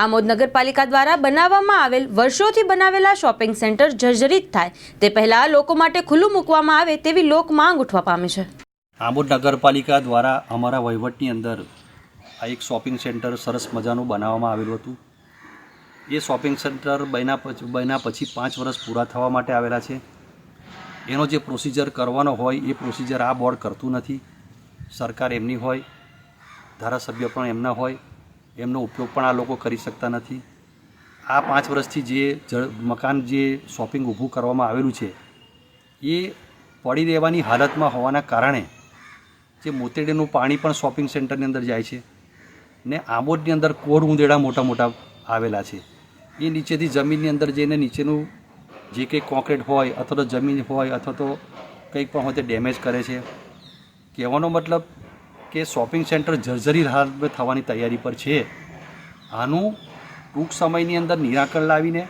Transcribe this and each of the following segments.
આમોદ નગરપાલિકા દ્વારા બનાવવામાં આવેલ, વર્ષોથી બનાવેલા શોપિંગ સેન્ટર જર્જરિત થાય. તે પહેલા લોકો માટે ખુલ્લું મૂકવામાં આવે તેવી લોક માંગ ઉઠવા પામી છે. આમોદ નગરપાલિકા દ્વારા અમારા વહીવટની અંદર આ એક શોપિંગ સેન્ટર સરસ મજાનું બનાવવામાં આવેલું હતું. એ શોપિંગ સેન્ટર બન્યા પછી બન્યા પછી પાંચ વર્ષ પૂરા થવા માટે આવેલા છે. એનો જે પ્રોસિજર કરવાનો હોય, એ પ્રોસિજર આ બોર્ડ કરતું નથી. સરકાર એમની હોય, ધારાસભ્ય પણ એમના હોય. એમનો ઉપયોગ પણ આ લોકો કરી શકતા નથી. આ પાંચ વર્ષથી જે જળ, મકાન જે શોપિંગ ઊભું કરવામાં આવેલું છે, એ પડી રહેવાની હાલતમાં હોવાના કારણે જે મોતેડીનું પાણી પણ શોપિંગ સેન્ટરની અંદર જાય છે ને આંબોદની અંદર કોર ઉંદેડા મોટા મોટા આવેલા છે. એ નીચેથી જમીનની અંદર જઈને નીચેનું જે કંઈ કોન્ક્રીટ હોય અથવા તો જમીન હોય અથવા તો કંઈક પણ હોય તે ડેમેજ કરે છે. કહેવાનો મતલબ કે શોપિંગ સેન્ટર જર્જરી હાલમાં થવાની તૈયારી પર છે. આનું ટૂંક સમયની અંદર નિરાકરણ લાવીને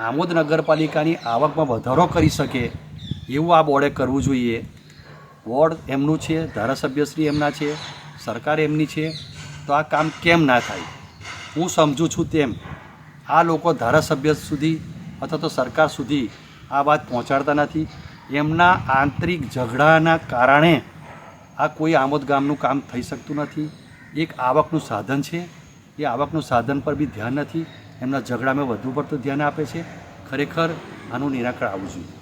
આમોદ નગરપાલિકાની આવકમાં વધારો કરી શકે એવું આ બોર્ડે કરવું જોઈએ. બોર્ડ એમનું છે, ધારાસભ્યશ્રી એમના છે, સરકાર એમની છે. તો આ કામ કેમ ના થાય? હું સમજું છું તેમ આ લોકો ધારાસભ્ય સુધી અથવા તો સરકાર સુધી આ વાત પહોંચાડતા નથી. એમના આંતરિક ઝઘડાના કારણે આ કોઈ આમોદ ગામનું કામ થઈ શકતું નથી. એક આવકનું સાધન છે. એ આવકનું સાધન પર બી ધ્યાન નથી. એમના ઝઘડામાં વધુ પડતું ધ્યાન આપે છે. ખરેખર આનું નિરાકરણ આવવું જોઈએ.